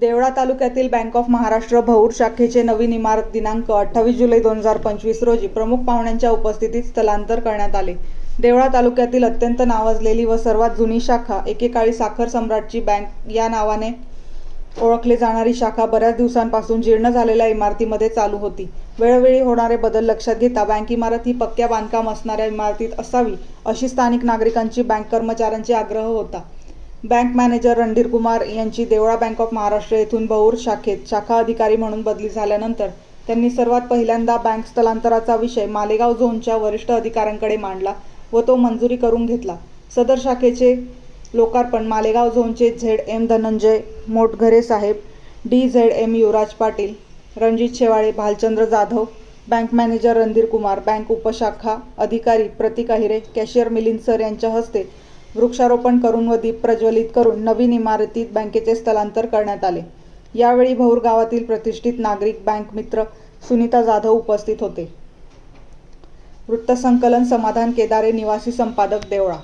देवळा तालुक्यातील bank of Maharashtra भौर शाखेचे नवीन इमारत दिनांक अठ्ठावीस जुलै दोन हजार पंचवीस रोजी प्रमुख पाहुण्यांच्या उपस्थितीत स्थलांतर करण्यात आले. देवळा तालुक्यातील अत्यंत नावाजलेली व सर्वात जुनी शाखा एकेकाळी साखर सम्राटची बँक या नावाने ओळखली जाणारी शाखा बऱ्याच दिवसांपासून जीर्ण झालेल्या इमारतीमध्ये चालू होती. वेळोवेळी होणारे बदल लक्षात घेता बँक इमारत ही पक्क्या बांधकाम असणाऱ्या इमारतीत असावी अशी स्थानिक नागरिकांची बँक कर्मचाऱ्यांची आग्रह होता. बँक मॅनेजर रणधीर कुमार यांची देवळा बँक ऑफ महाराष्ट्र येथून बौर शाखेत शाखा अधिकारी म्हणून बदली झाल्यानंतर त्यांनी सर्वात पहिल्यांदा बँक स्थलांतराचा विषय मालेगाव झोनच्या वरिष्ठ अधिकाऱ्यांकडे मांडला व तो मंजुरी करून घेतला. सदर शाखेचे लोकार्पण मालेगाव झोनचे झेड एम धनंजय मोटघरे साहेब D Z M Yuvraj Patil Ranjit Shewale Bhalchandra Jadhav bank manager Randhir Kumar bank उपशाखा अधिकारी प्रतीक अहिरे कॅशियर मिलिंद सर यांच्या हस्ते वृक्षारोपण करून व दीप प्रज्वलित करून नवीन इमारतीत बँकेचे स्थलांतर करण्यात आले. यावेळी भौर गावातील प्रतिष्ठित नागरिक बँक मित्र सुनीता जाधव उपस्थित होते. वृत्तसंकलन समाधान केदारे निवासी संपादक देवळा